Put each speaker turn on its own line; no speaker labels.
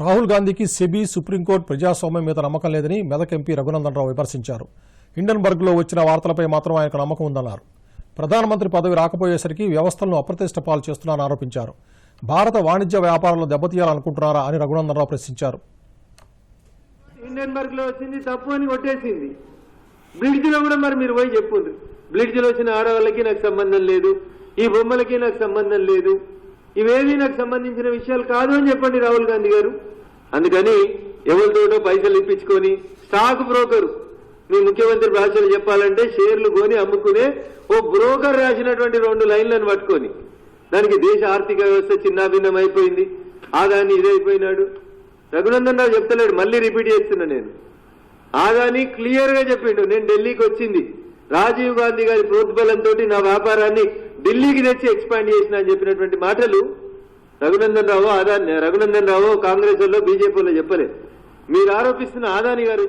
రాహుల్ గాంధీకి SEBI supreme court ప్రజాస్వామ్యం మీద నమ్మకం లేదని మెదక్ ఎంపీ రఘునందన్ రావు విమర్శించారు. హిండన్బర్గ్లో వచ్చిన వార్తలపై మాత్రం ఆయనకు నమ్మకం ఉందన్నారు. ప్రధానమంత్రి పదవి రాకపోయేసరికి వ్యవస్థలను అప్రతిష్ట పాలు చేస్తున్నారని ఆరోపించారు. భారత వాణిజ్య వ్యాపారంలో దెబ్బతీయాలనుకుంటున్నారా అని రఘునందన్ రావు ప్రశ్నించారు.
హిండెన్బర్గ్లో వచ్చింది తప్పు అని కొట్టేసింది. బ్లిడ్జ్లో కూడా మరి మీరు పోయి చెప్పుండ్రు. బ్లిడ్జ్లో వచ్చిన ఆడవాళ్ళకి నాకు సంబంధం లేదు ఈ బొమ్మలకి నాకు సంబంధం లేదు. ఇవేమీ నాకు సంబంధించిన విషయాలు కాదు అని చెప్పండి రాహుల్ గాంధీ గారు. అందుకని ఎవరితోటో పైసలు ఇప్పించుకొని స్టాక్ బ్రోకరు. మీ ముఖ్యమంత్రి భాషలు చెప్పాలంటే షేర్లు కొని అమ్ముకునే ఓ బ్రోకర్ రాసినటువంటి రెండు లైన్లను పట్టుకొని. దానికి దేశ ఆర్థిక వ్యవస్థ చిన్నాభిన్నం అయిపోయింది. ఆదాన్ని ఇదైపోయినాడు రఘునందన్ రావు చెప్తలేడు మళ్ళీ రిపీట్ చేస్తున్నా నేను. ఆదాని క్లియర్గా చెప్పిండు నేను ఢిల్లీకి వచ్చింది. రాజీవ్ గాంధీ గారి ప్రోద్బలంతో నా వ్యాపారాన్ని ఢిల్లీకి తెచ్చి ఎక్స్పాండ్ చేసిన అని చెప్పినటువంటి మాటలు రఘునందన్ రావు ఆదాని రఘునందన్ రావు కాంగ్రెస్ వాళ్ళు బీజేపీలో చెప్పలేదు. మీరు ఆరోపిస్తున్న ఆదాని గారు